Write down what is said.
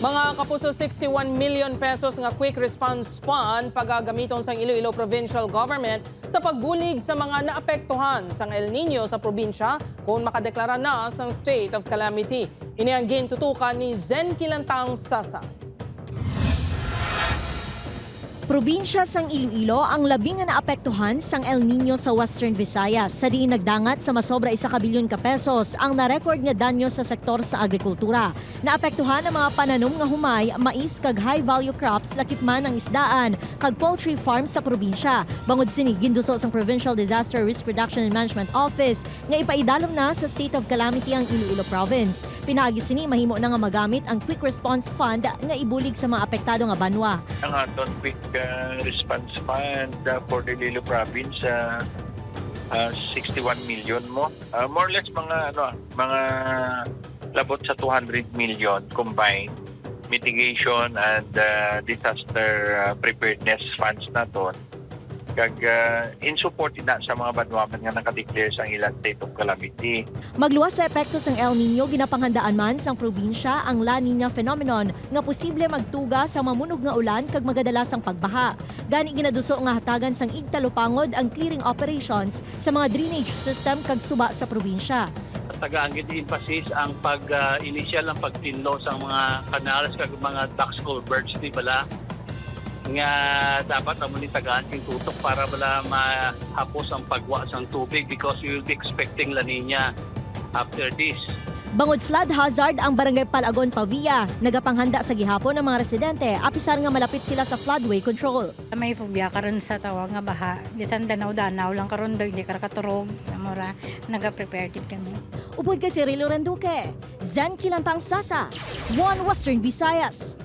Mga kapuso 61 million pesos nga quick response fund pagagamiton sang Iloilo Provincial Government sa pagbulig sa mga naapektuhan sang El Nino sa probinsya kung makadeklara na sang state of calamity. Ini ang gintutukan ni Zen Kilantang Sasa. Probinsya sang Iloilo ang labing nga naapektuhan sang El Nino sa Western Visayas. Sa diin nagdangat sa masobra isa ka bilyon ka pesos ang na-record nga danyo sa sektor sa agrikultura. Naapektuhan ang mga pananom nga humay, mais kag high value crops lakip man ang isdaan kag poultry farms sa probinsya. Bangod sini ginduso sang Provincial Disaster Risk Reduction and Management Office nga ipaidalom na sa state of calamity ang Iloilo province. Pinagi sini mahimo na nga magamit ang Quick Response Fund nga ibulig sa mga apektado nga banwa. ang aton quick uh, response fund uh, for the Lilo province uh, uh, 61 million mo. Uh, more or less mga ano mga labot sa 200 million combined mitigation and uh, disaster uh, preparedness funds naton kag uh, in support na sa mga banwaman nga nakadeclare sa ilang state of calamity Magluwas sa epekto ng El Nino, ginapanghandaan man sang probinsya ang La Nina phenomenon nga posible magtuga sa mamunog nga ulan kag magadalas ang pagbaha. Gani ginaduso nga hatagan sang igtalupangod ang clearing operations sa mga drainage system kag suba sa probinsya. tagaan gid emphasis ang pag ah, initial ng pagtinlo sa mga canals kag mga ducks culverts di bala nga dapat amo ni tagaan king tutok para bala mahapos ang pagwa sang tubig because we will be expecting La Nina after this. Bangod flood hazard ang barangay Palagon Pavia, nagapanghanda sa gihapon ng mga residente apisar nga malapit sila sa floodway control. May phobia karon sa tawag nga baha. Bisan danaw-danaw lang karon do hindi ka katurog. Amora naga-prepare gid kami. Upod kay si Rilo Randuque, Zen Kilantang Sasa, One Western Visayas.